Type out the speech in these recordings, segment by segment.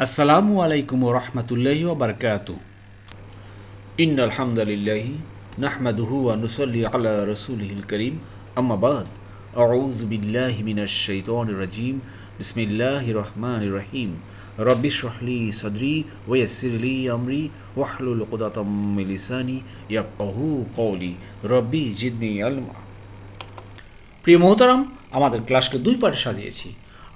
আসসালামু আলাইকুম রহমতুল্লাহি ওবরকাত ইন আলহামদুলিল্লাহি নাহমাদুহু ওয়া নুসাল্লি আলা রাসূলিহিল করিম। আম্মা বাদ। আউযু বিল্লাহি মিনাশ শাইতানির রাজিম। বিসমিল্লাহির রহমানির রহিম। রব্বি ইশরাহলি সাদরি ওয়া ইয়াসসিরলি আমরি ওয়াহলুল উকদাতাম মিন লিসানি ইয়াফকাহু কওলি। রব্বি জিদনি ইলমা প্রিয় মোহতারাম, আমাদের ক্লাসকে দুই পার্টে সাজিয়েছি।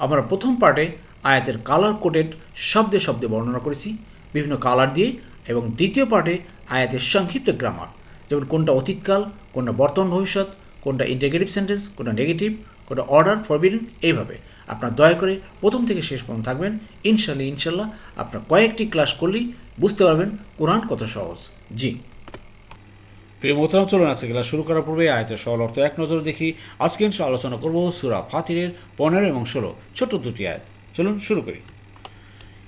আমরা প্রথম পার্টে আয়াতের কালার কোডেড শব্দে শব্দে বর্ণনা করেছি, বিভিন্ন কালার দিয়ে এবং দ্বিতীয় পার্টে আয়াতের সংক্ষিপ্ত গ্রামার যেমন কোনটা অতীতকাল, কোনটা বর্তমান ভবিষ্যৎ, কোনটা ইন্টিগ্রেটিভ সেন্টেন্স কোনটা নেগেটিভ কোনটা অর্ডার ফরবিডেন এইভাবে। আপনার দয়া করে প্রথম থেকে শেষ পর্যন্ত থাকবেন। ইনশাল্লাহ ইনশাল্লাহ আপনার কয়েকটি ক্লাস করলেই বুঝতে পারবেন কোরআন কত সহজ। জি। প্রিয় মোহতারাম, চলুন আজকে ক্লাস শুরু করার পূর্বে আয়তের সরল অর্থ এক নজর দেখি। আজকে আলোচনা করব সুরা ফাতিরের পনেরো এবং ষোলো ছোট দুটি আয়াত। চলুন, শুরু করি।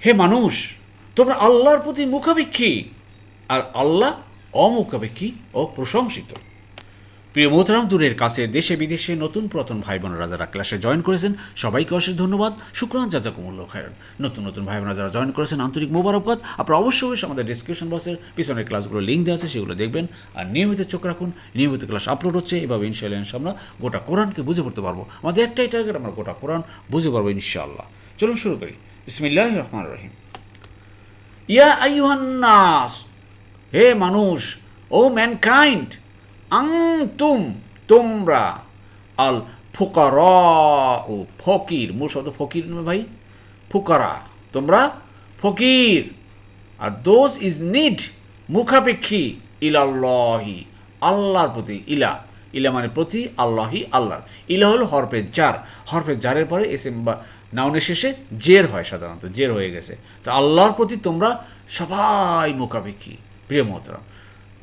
হে মানুষ, তোমরা আল্লাহর প্রতি মুখাপেক্ষী। আর আল্লাহ অমুখাপেক্ষী ও প্রশংসিত। প্রিয় মোহতারাম, দূরের কাছে, দেশে, বিদেশে নতুন পুরাতন ভাই বোনেরা যারা ক্লাসে জয়েন করেছেন। সবাইকে অশেষ ধন্যবাদ। শুক্রান জাজাকুমুল্ল খায়রান। নতুন নতুন ভাই বোনেরা যারা জয়েন করেছেন। আন্তরিক মোবারকবাদ। আপনারা অবশ্যই অবশ্যই আমাদের ডিসক্রিপশন বক্সের পিছনের ক্লাসগুলো লিঙ্ক দেওয়া আছে, সেগুলো দেখবেন। আর নিয়মিত চোখ রাখুন। নিয়মিত ক্লাস আপলোড হচ্ছে। এভাবে ইনশাল্লাহ আমরা গোটা কোরআনকে বুঝে পড়তে পারব। আমাদের একটাই টার্গেট আমরা গোটা কোরআন বুঝে পারব ইনশাআল্লাহ। চলুন শুরু করি। ইসমিল্লাহ রহমান রহিম। ইয়া আইহান্নাস হে মানুষ, ও ম্যানকাইন্ড আংতুম তোমরা আল ফুকারা ও ফকির। মূল শব্দ ফকির ভাই, ফুকারা। তোমরা ফকির। আর দোষ ইজ নিড, মুখাপেক্ষী ইলাল্লাহি, আল্লাহর প্রতি ইলা। ইলা মানে প্রতি আল্লাহি আল্লাহর। ইলা হল হরফে জার। হরফে জারের পরে এস বা নাউনের শেষে জের হয় সাধারণত, জের হয়ে গেছে। তো আল্লাহর প্রতি তোমরা সবাই মুখাপেক্ষী, প্রিয় মোহতরাম।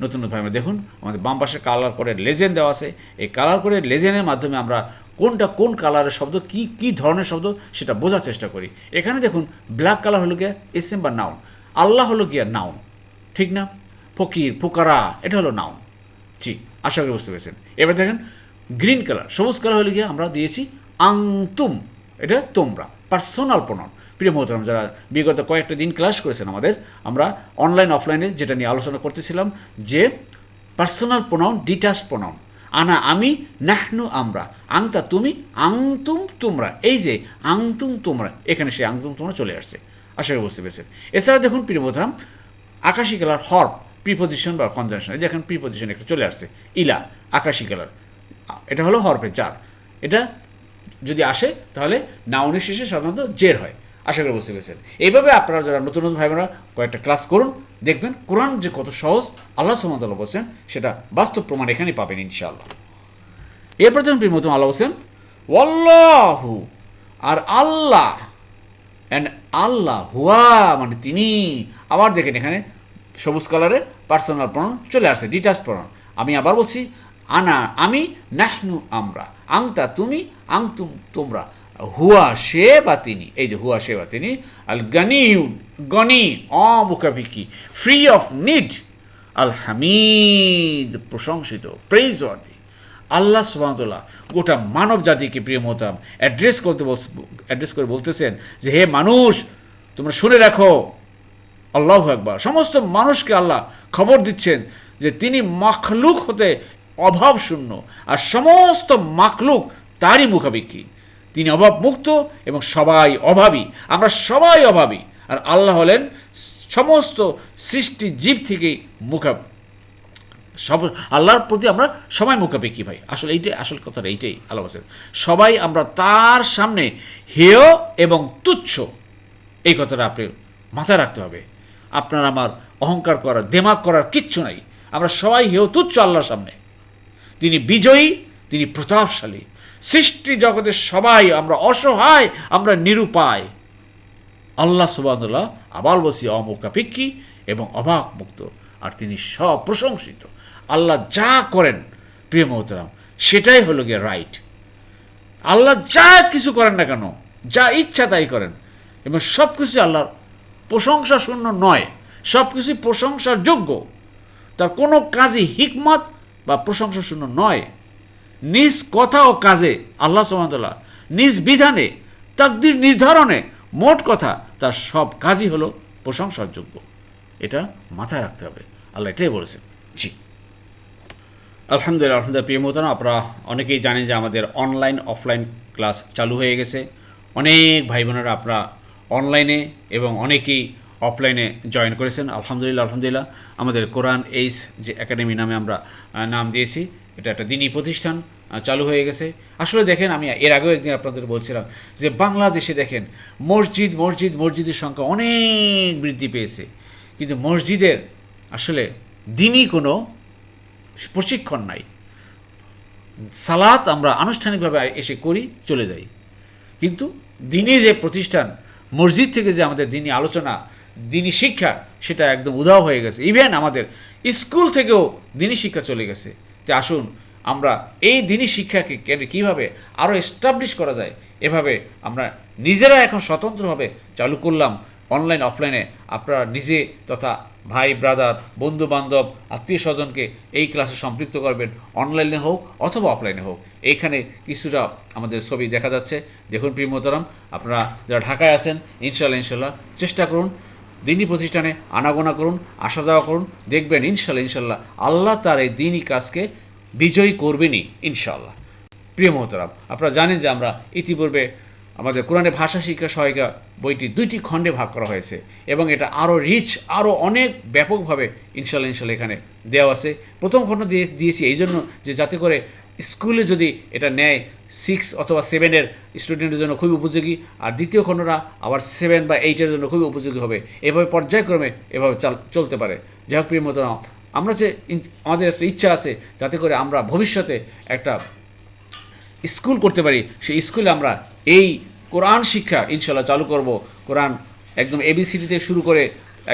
নতুন ভাই দেখুন, আমাদের বাম পাশে কালার করে লেজেন্ড দেওয়া আছে। এই কালার করে লেজেন্ডের মাধ্যমে আমরা কোনটা কোন কালারের শব্দ, কি কি ধরনের শব্দ সেটা বোঝার চেষ্টা করি। এখানে দেখুন ব্ল্যাক কালার হলো গিয়া এস এম বা নাউন আল্লাহ হলো গিয়া নাউন ঠিক না? ফকির, ফুকারা, এটা হলো নাউন জি। আশা করি বুঝতে পেরেছেন। এবার দেখেন গ্রিন কালার সবুজ কালার হলে গিয়ে আমরা দিয়েছি আংতুম। এটা তোমরা পার্সোনাল প্রণন প্রিয় মোহতরম যারা বিগত কয়েকটা দিন ক্লাস করেছেন আমাদের, আমরা অনলাইন অফলাইনে যেটা নিয়ে আলোচনা করতেছিলাম যে পার্সোনাল প্রণন ডিটাচ প্রণন আনা আমি, নাহনু আমরা। আংতা তুমি, আংতুম তোমরা। এই যে আংতুম তোমরা, এখানে সেই আংতুম তোমরা চলে আসছে। আশা করি বুঝতে পেরেছেন। এছাড়া দেখুন, প্রিয় মোহতরম আকাশি কালার হর্প প্রিপোজিশন বা কনজাংশন দেখেন প্রিপোজিশন একটা চলে আসছে। ইলা, আকাশি কালার এটা হলো হরফে চার এটা যদি আসে, তাহলে নাউনের শেষে সাধারণত জের হয়। আশা করি বুঝতে পেরেছেন। এইভাবে আপনারা যারা নতুন নতুন ভাই বোনেরা কয়েকটা ক্লাস করুন, দেখবেন কোরআন যে কত সহজ, আল্লাহ সুমতাল্লাহ বলছেন, সেটা বাস্তব প্রমাণ এখানে পাবেন ইনশাআল্লাহ। এরপর যখন প্রিমতম আল্লাহ বলছেন, ওয়াল্লাহু আর আল্লাহ অ্যান্ড আল্লাহ, হুয়া মানে তিনি। আবার দেখেন এখানে সবুজ কালারের পার্সোনাল প্রণন চলে আসছে ডিটাচ প্রণন আমি আবার বলছি, আনা, আমি নাহনু আমরা, আংতা তুমি, আংতুম তোমরা। হুয়া, সে বা তিনি, এই যে হুয়া, সে বা তিনি, আল গনি গনি অমুখাভিকি ফ্রি অফ নিড, আল হামিদ, প্রশংসিত প্রেজ ওয়ার্দি আল্লাহ সুবাহতুল্লাহ গোটা মানব জাতিকে প্রিয় মতাম অ্যাড্রেস করতে অ্যাড্রেস করে বলতেছেন যে, হে মানুষ, তোমরা শুনে রাখো। আল্লাহ একবার সমস্ত মানুষকে আল্লাহ খবর দিচ্ছেন যে তিনি মাখলুক হতে অভাব শূন্য আর সমস্ত মাখলুক তারই মুখাপেক্ষী। তিনি অভাব মুক্ত এবং সবাই অভাবী। আমরা সবাই অভাবী। আর আল্লাহ হলেন সমস্ত সৃষ্টি জীব থেকেই মুখা সব আল্লাহর প্রতি আমরা সবাই মুখাপেক্ষি ভাই। আসলে এইটাই, আসল কথাটা এইটাই আল্লাহ বলছেন। সবাই আমরা তার সামনে হেয় এবং তুচ্ছ। এই কথাটা আপনি মাথায় রাখতে হবে। আপনার আমার অহংকার করার দেমাগ করার কিচ্ছু নাই। আমরা সবাই হেয় তুচ্ছ আল্লাহর সামনে। তিনি বিজয়ী, তিনি প্রতাপশালী। সৃষ্টি জগতের সবাই আমরা অসহায়, আমরা নিরুপায়। আল্লাহ সুবাদুল্লাহ আবাল বসি অমুখাপেক্ষী এবং অবাক মুক্ত। আর তিনি সব প্রশংসিত আল্লাহ যা করেন, প্রিয় মহতরাম, সেটাই হলো গিয়ে রাইট আল্লাহ যা কিছু করেন না কেন, যা ইচ্ছা তাই করেন। এবং সব কিছু আল্লাহর প্রশংসা শূন্য নয় সব কিছুই প্রশংসার যোগ্য তার কোনো কাজই হিকমত বা প্রশংসা শূন্য নয়। নিজ কথা ও কাজে আল্লাহ সুমতলা নিজ বিধানে, তাকদির নির্ধারণে মোট কথা তার সব কাজই হলো প্রশংসার যোগ্য এটা মাথায় রাখতে হবে। আল্লাহ এটাই বলেছেন। জি। আলহামদুলিল্লাহ আলহামদুলিল্লাহ, প্রিয় মোহতারা আপনারা অনেকেই জানেন যে আমাদের অনলাইন অফলাইন ক্লাস চালু হয়ে গেছে। অনেক ভাই বোনেরা আপনারা অনলাইনে এবং অনেকেই অফলাইনে জয়েন করেছেন। আলহামদুলিল্লাহ আলহামদুলিল্লাহ। আমাদের কোরআন এইস যে একাডেমি নামে আমরা নাম দিয়েছি, এটা একটা দিনী প্রতিষ্ঠান চালু হয়ে গেছে। আসলে দেখেন, আমি এর আগেও একদিন আপনাদের বলছিলাম যে বাংলাদেশে দেখেন, মসজিদ মসজিদ, মসজিদের সংখ্যা অনেক বৃদ্ধি পেয়েছে। কিন্তু মসজিদের আসলে দিনই কোনো প্রশিক্ষণ নাই। সালাত আমরা আনুষ্ঠানিকভাবে এসে করি, চলে যাই। কিন্তু দিনই যে প্রতিষ্ঠান মসজিদ থেকে যে আমাদের দিনই আলোচনা দিনই শিক্ষা, সেটা একদম উধাও হয়ে গেছে। ইভেন আমাদের স্কুল থেকেও দিনই শিক্ষা চলে গেছে। যে আসুন, আমরা এই দিনই শিক্ষাকে কীভাবে আরও এস্টাবলিশ করা যায়, এভাবে আমরা নিজেরা এখন স্বতন্ত্রভাবে চালু করলাম অনলাইন অফলাইনে আপনারা নিজে তথা ভাই ব্রাদার বন্ধু বান্ধব আত্মীয় স্বজনকে এই ক্লাসে সম্পৃক্ত করবেন অনলাইনে হোক অথবা অফলাইনে হোক। এইখানে কিছুটা আমাদের ছবি দেখা যাচ্ছে। দেখুন প্রিয় মোহতারাম আপনারা যারা ঢাকায় আছেন ইনশাল্লাহ ইনশাল্লাহ চেষ্টা করুন, দিনই প্রতিষ্ঠানে আনাগোনা করুন আসা যাওয়া করুন, দেখবেন ইনশাল্লাহ ইনশাল্লাহ আল্লাহ তার এই দিনই কাজকে বিজয়ী করবেনই ইনশাল্লাহ প্রিয় মোহতারাম আপনারা জানেন যে আমরা ইতিপূর্বে আমাদের কোরআনে ভাষা শিক্ষা সহায়িকা বইটি দুইটি খণ্ডে ভাগ করা হয়েছে এবং এটা আরও রিচ আরও অনেক ব্যাপকভাবে ইনশাল্লাহ ইনশাল্লাহ এখানে দেওয়া আছে। প্রথম খণ্ড দিয়ে দিয়েছি এই জন্য যে যাতে করে স্কুলে যদি এটা নেয় সিক্স অথবা সেভেনের স্টুডেন্টের জন্য খুবই উপযোগী, আর দ্বিতীয় খণ্ডটা আবার সেভেন বা এইটের জন্য খুবই উপযোগী হবে। এভাবে পর্যায়ক্রমে এভাবে চাল, চলতে পারে। যাই হোক প্রিয় মোহতারাম আমরা যে আমাদের ইচ্ছা আছে যাতে করে আমরা ভবিষ্যতে একটা স্কুল করতে পারি, সেই স্কুলে আমরা এই কোরআন শিক্ষা ইনশাল্লাহ চালু করব। কোরআন একদম এবিসিডি থেকে শুরু করে,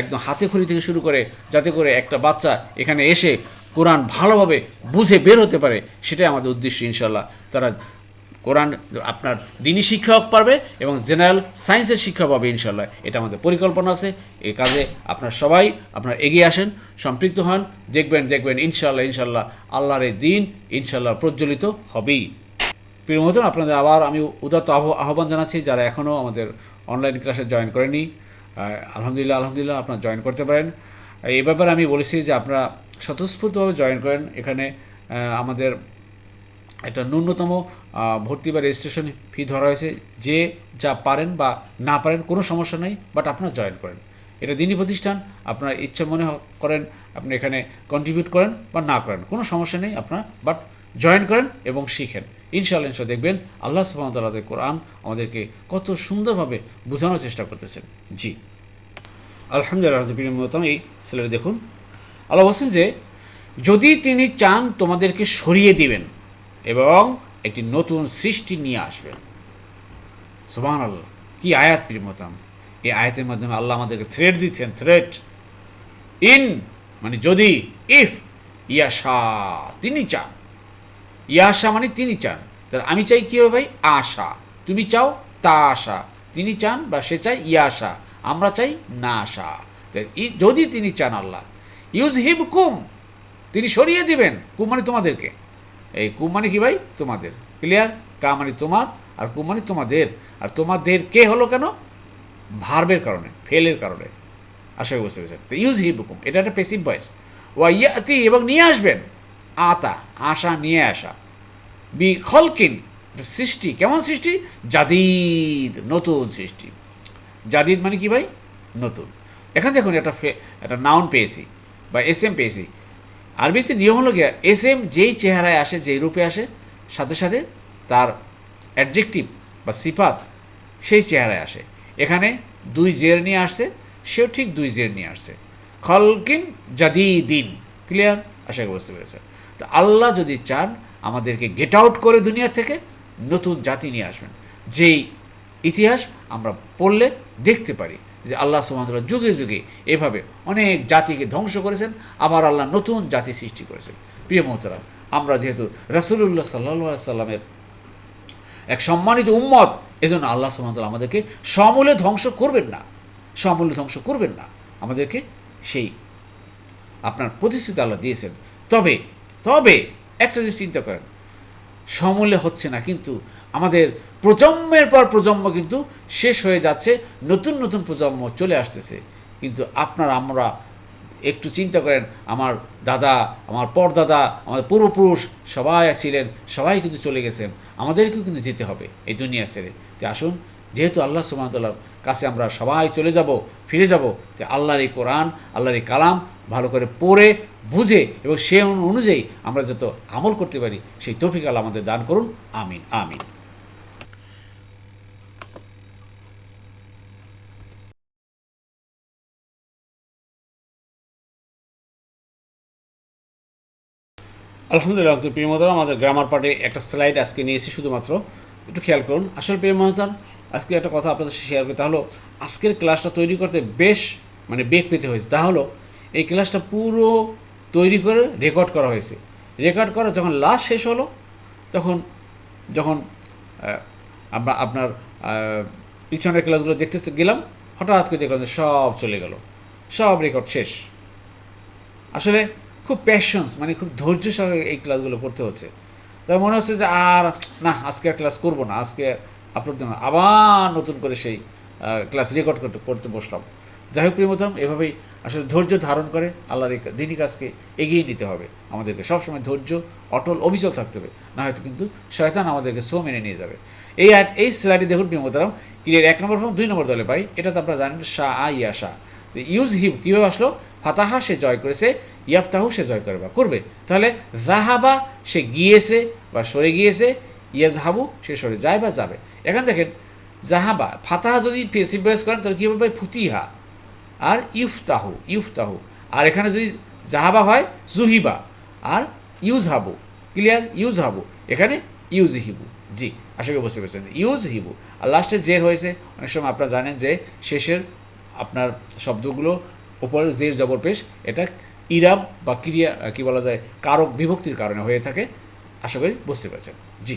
একদম হাতে খড়ি থেকে শুরু করে, যাতে করে একটা বাচ্চা এখানে এসে কোরআন ভালোভাবে বুঝে বের হতে পারে, সেটাই আমাদের উদ্দেশ্য ইনশাল্লাহ তারা কোরআন আপনার দিনী শিক্ষক পারবে এবং জেনারেল সায়েন্সের শিক্ষা পাবে ইনশাল্লাহ এটা আমাদের পরিকল্পনা আছে। এই কাজে আপনার সবাই আপনার এগিয়ে আসেন, সম্পৃক্ত হন, দেখবেন দেখবেন ইনশাল্লাহ ইনশাল্লাহ আল্লাহর এই দিন ইনশাল্লাহ প্রজ্বলিত হবেই। প্রিয় মতন আপনাদের আবার আমি উদাত্ত আহ্ব- আহ্বান জানাচ্ছি যারা এখনও আমাদের অনলাইন ক্লাসে জয়েন করেনি। আলহামদুলিল্লাহ আলহামদুলিল্লাহ, আপনারা জয়েন করতে পারেন। এই ব্যাপারে আমি বলেছি যে আপনারা স্বতঃস্ফূর্তভাবে জয়েন করেন। এখানে আমাদের একটা ন্যূনতম ভর্তি বা রেজিস্ট্রেশন ফি ধরা হয়েছে। যে যা পারেন বা না পারেন, কোনো সমস্যা নেই বাট আপনারা জয়েন করেন। এটা দিনই প্রতিষ্ঠান, আপনার ইচ্ছা মনে করেন, আপনি এখানে কন্ট্রিবিউট করেন বা না করেন। কোনো সমস্যা নেই আপনার বাট জয়েন করেন এবং শিখেন। ইনশাআল্লাহ ইনশাল্লাহ দেখবেন আল্লাহ সুবাহতাল্লাহ কোরআন আমাদেরকে কত সুন্দরভাবে বোঝানোর চেষ্টা করতেছেন। জি। আলহামদুলিল্লাহ এই ছেলেটা দেখুন। আল্লাহ বলছেন যে, যদি তিনি চান তোমাদেরকে সরিয়ে দিবেন এবং একটি নতুন সৃষ্টি নিয়ে আসবেন। সুবাহ আল্লাহ কি আয়াত প্রিয়মতাম এই আয়াতের মাধ্যমে আল্লাহ আমাদেরকে থ্রেট দিচ্ছেন থ্রেড ইন মানে যদি ইফ ইয়াশা, তিনি চান। ইয়াশা মানে তিনি চান। তাহলে আমি চাই কী হবে ভাই? আশা। তুমি চাও তা আশা। তিনি চান বা সে চায় ইয়াশা। আমরা চাই না আশা। যদি তিনি চান আল্লাহ। ইউজ হিম কুম তিনি সরিয়ে দিবেন। কুম মানে তোমাদেরকে। এই কুম মানে কি ভাই? তোমাদের। ক্লিয়ার কা মানে তোমার আর কুম মানে তোমাদের। আর তোমাদের কে হলো কেন? ভার্বের কারণে, ফেলের কারণে। আশা করি বুঝতে পেরেছেন। তো ইউজ হি বুকুম এটা একটা পেসিভ ভয়েস ওয়া ইয়াতি এবং নিয়ে আসবেন। আতা, আশা, নিয়ে আসা। বি খলকিন সৃষ্টি। কেমন সৃষ্টি? জাদিদ, নতুন সৃষ্টি। জাদিদ মানে কি ভাই? নতুন। এখানে দেখুন, একটা একটা নাউন পেয়েছি বা এস এম পেয়েছি। আরবিতে নিয়ম হলো গিয়া এস এম যেই চেহারায় আসে, যেই রূপে আসে, সাথে সাথে তার অ্যাডজেক্টিভ বা সিফাত সেই চেহারায় আসে। এখানে দুই জের নিয়ে আসছে, সেও ঠিক দুই জের নিয়ে আসছে। খলকিন জাদিদিন ক্লিয়ার আশা বুঝতে পেরেছেন। তো আল্লাহ যদি চান, আমাদেরকে গেট আউট করে দুনিয়া থেকে নতুন জাতি নিয়ে আসবেন। যেই ইতিহাস আমরা পড়লে দেখতে পারি যে আল্লাহ সুমতলা যুগে যুগে এভাবে অনেক জাতিকে ধ্বংস করেছেন, আবার আল্লাহ নতুন জাতি সৃষ্টি করেছেন। প্রিয় মোহতরাম আমরা যেহেতু রসুল্লাহ সাল্লা সাল্লামের এক সম্মানিত উম্মত, এজন্য আল্লাহ সুমতলা আমাদেরকে সমূলে ধ্বংস করবেন না। সমূলে ধ্বংস করবেন না। আমাদেরকে সেই আপনার প্রতিশ্রুতি আল্লাহ দিয়েছেন। তবে তবে একটা জিনিস চিন্তা করেন, সমূলে হচ্ছে না কিন্তু আমাদের প্রজন্মের পর প্রজন্ম কিন্তু শেষ হয়ে যাচ্ছে, নতুন নতুন প্রজন্ম চলে আসতেছে। কিন্তু আপনার আমরা একটু চিন্তা করেন, আমার দাদা, আমার পরদাদা আমার পূর্বপুরুষ সবাই ছিলেন, সবাই কিন্তু চলে গেছেন, আমাদেরকেও কিন্তু যেতে হবে এই দুনিয়া ছেড়ে। তো আসুন, যেহেতু আল্লাহ সুমাতাল্লাহর কাছে আমরা সবাই চলে যাব, ফিরে যাব। তো আল্লাহর এই কোরআন, আল্লাহর এই কালাম ভালো করে পড়ে, বুঝে এবং সে অনুযায়ী আমরা যত আমল করতে পারি, সেই তৌফিক আল্লাহ আমাদের দান করুন। আমিন আমিন। আলহামদুলিল্লাহ তো প্রিয় আমাদের গ্রামার পার্টে একটা স্লাইড আজকে নিয়েছি শুধুমাত্র। একটু খেয়াল করুন। আসলে প্রিয় আজকে একটা কথা আপনাদের শেয়ার করি। তাহলে আজকের ক্লাসটা তৈরি করতে বেশ মানে বেগ পেতে হয়েছে। তা হলো এই ক্লাসটা পুরো তৈরি করে রেকর্ড করা হয়েছে। রেকর্ড করা যখন লাস্ট শেষ হলো, তখন যখন আপনার পিছনের ক্লাসগুলো দেখতে গেলাম, হঠাৎ করে দেখলাম যে সব চলে গেল। সব রেকর্ড শেষ। আসলে খুব প্যাশনস মানে খুব ধৈর্য সহকারে এই ক্লাসগুলো করতে হচ্ছে। তবে মনে হচ্ছে যে, আর না, আজকে আর ক্লাস করব না। আজকে আপলোড না আবার নতুন করে সেই ক্লাস রেকর্ড করতে করতে বসলাম। যাই হোক প্রিয়তম এভাবেই আসলে ধৈর্য ধারণ করে আল্লাহর দিনই কাজকে এগিয়ে নিতে হবে। আমাদেরকে সবসময় ধৈর্য, অটল, অবিচল থাকতে হবে। না হয়তো কিন্তু শয়তান আমাদেরকে সো মেনে নিয়ে যাবে। এই এই স্লাইডে দেখুন প্রিয়তরাম ক্লিয়ার এক নম্বর ফর্ম, দুই নম্বর দলে পাই এটা তো আপনারা জানেন শাহ আ ইয়া শাহ ইউজ হিব কীভাবে আসলো? ফাতাহা সে জয় করেছে, ইয়াফতাহু সে জয় করে বা করবে। তাহলে জাহাবা সে গিয়েছে বা সরে গিয়েছে ইয়াজহাবু শেষ সরে যায় বা যাবে। এখানে দেখেন জাহাবা ফাতাহা যদি পেসিভ করেন, তাহলে কী হবে ভাই? ফুতিহা। আর ইফতাহু ইফতাহু। আর এখানে যদি জাহাবা হয়, জুহিবা। আর ইউজ হাবু ক্লিয়ার? ইউজ হাবু এখানে ইউজ হিবু জি, আশা করি বুঝতে পেরেছেন। ইউজ হিবু আর লাস্টে জের হয়েছে, অনেক সময় আপনারা জানেন যে শেষের আপনার শব্দগুলো উপরে জের জবর পেশ, এটা ইরাব বা ক্রিয়া, কী বলা যায়, কারক বিভক্তির কারণে হয়ে থাকে। আশা করি বুঝতে পেরেছেন। জি।